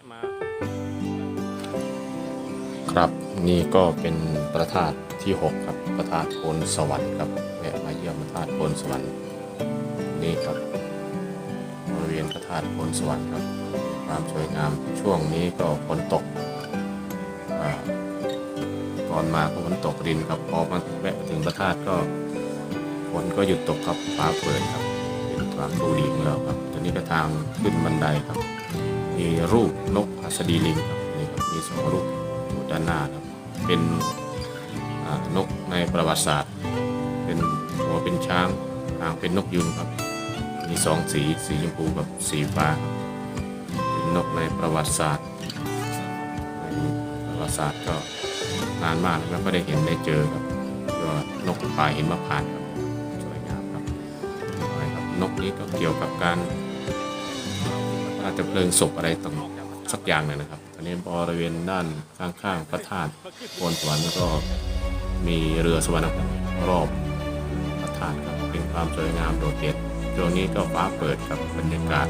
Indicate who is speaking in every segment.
Speaker 1: ะมา ครับนี่ก็เป็นพระธาตุที่ 6 ครับพระธาตุโพนสวรรค์ครับแวะมาเยี่ยมพระธาตุโพนสวรรค์นี่ครับบริเวณพระธาตุโพนสวรรค์ครับ ความสวยงามช่วงนี้ก็ฝนตกก่อนมาก็ฝนตกรินครับพอมาแวะถึงพระธาตุก็ฝนก็หยุดตกครับฟ้าเปิดครับเป็นความดูดีของเราครับตอนนี้ก็ทางขึ้นบันไดครับ มีรูปนกหัสดีลิงครับนี่ครับมีสองรูปอยู่ด้านหน้าครับเป็นนกในประวัติศาสตร์ เป็นหัวเป็นช้างหางเป็นนกยุงครับมีสองสีสีชมพูกับสีฟ้าครับเป็นนกในประวัติศาสตร์ในประวัติศาสตร์ก็นานมากแล้วก็ได้เห็นได้เจอครับก็นกป่าหินมะพร้านครับสวยงามครับอะไรครับนกนี้ก็เกี่ยวกับการ พระเพลิงศพอะไรต่างสักอย่างหนึ่งนะครับตอนนี้บริเวณด้านข้างๆพระธาตุโพนสวรรค์ก็มีเรือสวรรค์รอบพระธาตุครับเป็นความสวยงามโดดเด่นช่วงนี้ก็ฟ้าเปิดกับบรรยากาศ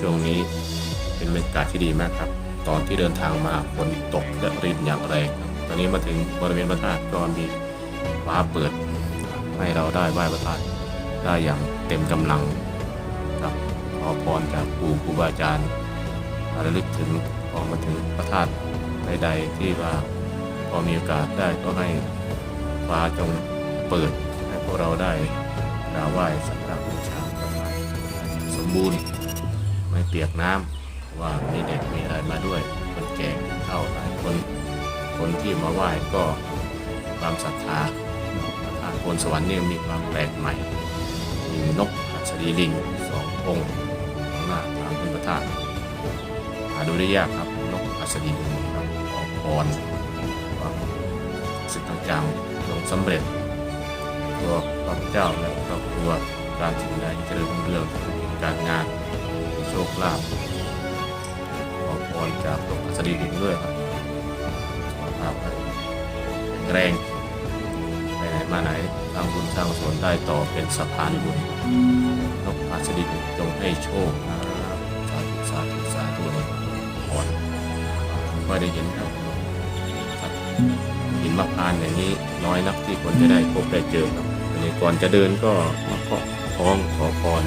Speaker 1: ช่วงนี้เป็นบรรยากาศที่ดีมากครับ ตอนที่เดินทางมาฝนตกและรินอย่างแรงครับตอนนี้มาถึงบริเวณพระธาตุก็มีฟ้าเปิดให้เราได้ไหว้พระธาตุได้อย่างเต็มกำลังครับ ขอพรจากครูครูบาอาจารย์ระลึกถึงพอมาถึงพระธาตุใดๆที่ว่าพอมีโอกาสได้ก็ให้ฟ้าจงเปิดให้พวกเราได้กราบไหว้สักการะบูชาสมบูรณ์ไม่เปียกน้ำเพราว่ามีเด็กมีอะไรมาด้วยคนแก่เฒ่าหลายคนคนที่มาไหว้ก็ความศรัทธาพระธาตุโพนสวรรค์นี่มีความแปลกใหม่ มีนกหัสดีลิงสององค์ ข้างหน้าทางขึ้นพระธาตุหาดูได้ยากครับนกหัสดีลิงครับขอพรว่าสิ่งต่างๆลงสำเร็จตัวพระเจ้าและครอบครัวการสิ่งใดเจริญรุ่งเรืองการงานมีโชคลาภขอพรจากนกหัสดีลิงด้วยครับสุขภาพแข็งแรงไปไหนมาไหนทำบุญสร้างกุศลได้ต่อเป็นสะพานบุญนกอาสดินจงให้โชคนะ ก็ได้เห็นครับหินมะพร้านอย่างนี้น้อยนักที่คนจะได้พบได้เจอครับอันนี้ก่อนจะเดินก็มาเคาะท้องขอพร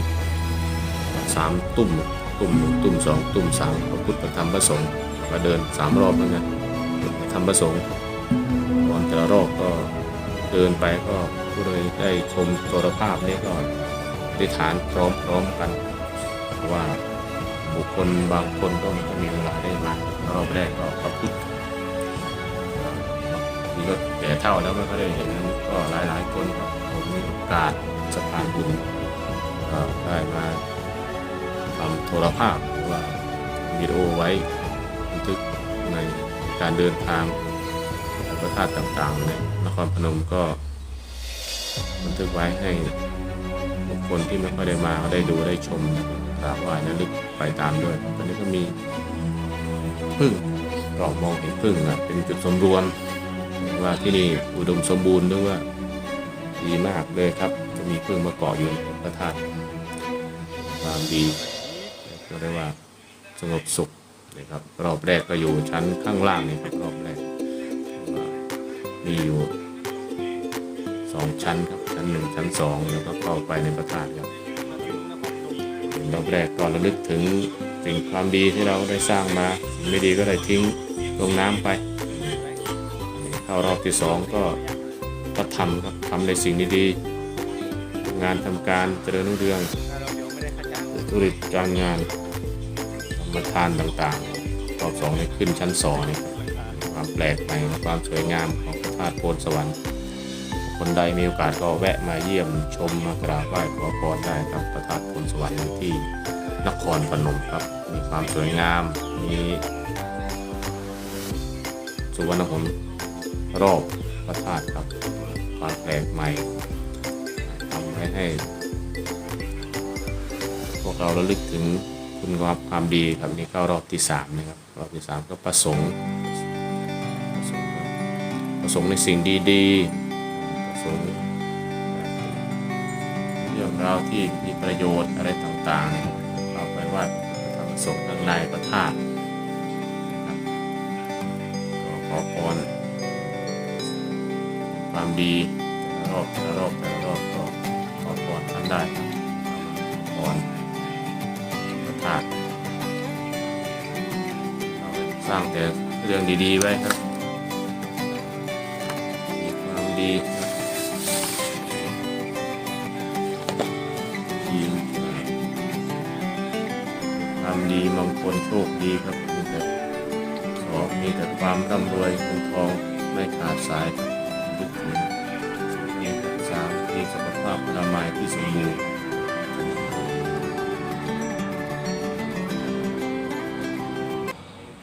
Speaker 1: สามตุ่มตุ่มหนึ่งตุ่มสองตุ่มสามพระพุทธธรรมพระสงฆ์มาเดินสามรอบแล้วนะพระธรรมพระสงฆ์ก่อนแต่ละรอบก็เดินไปก็ผู้โดยได้ชมโทรภาพนี้ก็ได้ฐานพร้อมๆกันเพราะว่า บุคคลบางคนก็ไม่มีเวลาได้มารอบแรกก็พระพุทธนี่ก็แก่เท่าแล้วไม่ก็ได้เห็นก็หลายๆคนครับผมมีโอกาสสะพานบุญได้มาทำโทรภาพหรือว่าวิดีโอไว้บันทึกในการเดินทางพระธาตุต่างๆในนครพนมก็บันทึกไว้ให้ คคลที่ไม่ค่อยได้มาก็ได้ดูได้ชมกราบไหว้และลึกไปตามด้วยตอนนี้ก็มีพึ่งเรามองเห็นพึ่งนะเป็นจุดสมรวมว่าที่นี่อุดมสมบูรณ์ด้วยว่าดีมากเลยครับ จะมีพึ่งมาเกาะอยู่ในพระธาตุความดีก็เรียกว่าสงบสุขนะครับรอบแรกก็อยู่ชั้นข้างล่างนี่ครับรอบแรกมีอยู่ สองชั้นครับ ชั้นหนึ่งชั้นสองแล้วก็เข้าไปในพระธาตุครับรอบแรกก็ระลึกถึงสิ่งความดีที่เราได้สร้างมาสิ่งไม่ดีก็ได้ทิ้งลงน้ำไป เข้ารอบที่สองก็ก็ทำครับทำในสิ่งดีๆงานทำการเจริญรุ่งเรืองธุรกิจการงานธรรมทานต่างๆ รอบสองนี่ขึ้นชั้นสองนี่ความแปลกใหม่ความสวยงามของพระธาตุโพนสวรรค์ คนใดมีโอกาสก็แวะมาเยี่ยมชมมากราบไหว้ขอพรได้ครับพระธาตุพนสวรรค์ที่นครพนมครับ มีความสวยงาม มีสุวรรณหงส์รอบพระธาตุครับความแปลกใหม่ทำให้ให้ พวกเราระลึกถึงคุณงามความดีครับนี่เข้ารอบที่สามนะครับรอบที่สามก็ประสงค์ประสงค์ในสิ่งดีๆ สงเรื่องราวที่มีประโยชน์อะไรต่างๆเอาไปว่าทำประสงค์ข้างในพระธาตุอพรความดีแต่ละรอบแต่ละรอบแต่ละรอบก็ขอพรท่านได้พรพระธาตุสร้างแต่เรื่องดีๆไว้ครับ มีความดี คลโชคดีครับมีแต่ขอมีแต่ความร่ำรวยเงินทองไม่ขาดสายครับทุกคนมีสามมีสุขภาพอนามัยที่สมบูรณ์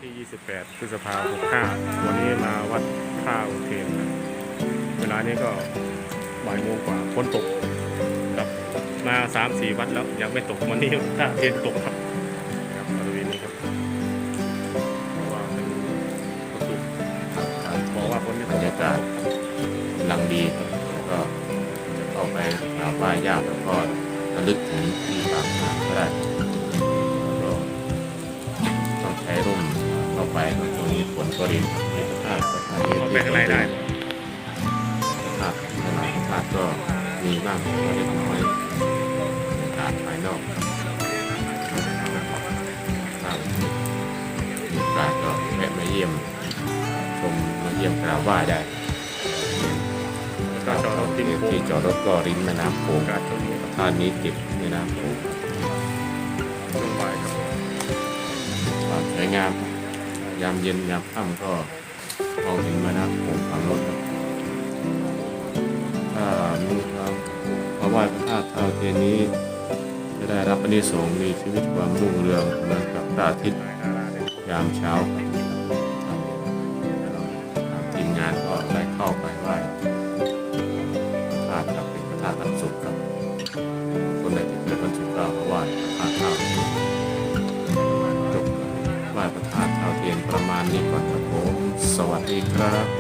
Speaker 2: ที่ 28 พฤษภาคม65 วันนี้มาวัดท่าอุเทนครับเวลานี้ก็บ่ายโมงกว่าฝนตกครับมา 3-4 วัดแล้วยังไม่ตกวันนี้ท่าเทนตกครับ
Speaker 1: ลึกถึงที่ต่างๆก็ได้แล้วก็ต้องใช้ร่มเข้าไปครับตรงนี้ฝนก็รินมีพระธาตุพระธาตุ
Speaker 2: เข้าไปข้างในได้
Speaker 1: พระธาตุขนาดพระธาตุก็มีบ้างเล็กน้อยบรรยากาศภายนอกถ้ามีโอกาสก็แวะมาเยี่ยมชมมาเยี่ยมกราบไหว้ได้
Speaker 2: ก็จอดรถที่โค้
Speaker 1: ที่
Speaker 2: ง
Speaker 1: จอดรถก็ริมแม่น้ำโขง
Speaker 2: กาตรงนี้า
Speaker 1: นี้ติดแม่น้ำโขง
Speaker 2: ช่วงบ่ายครับ
Speaker 1: ความสวยงาม ยามเย็นยามค่ำก็มองเห็นแม่น้ำโขงฝั่งโน้นครับถ้ามีความมาไหว้พระธาตุเท่าเทียนนี้ จะได้รับอนิสงส์มีชีวิตความรุ่งเรืองเหมือนกับพระอาทิตย์
Speaker 2: ยาราเนี่ย
Speaker 1: ยามเช้าครับ มาไหว้พระธาวจบไหว้พระธาตุเท้าเทียนประมาณนี้ก่อนครับผม สวัสดีครับ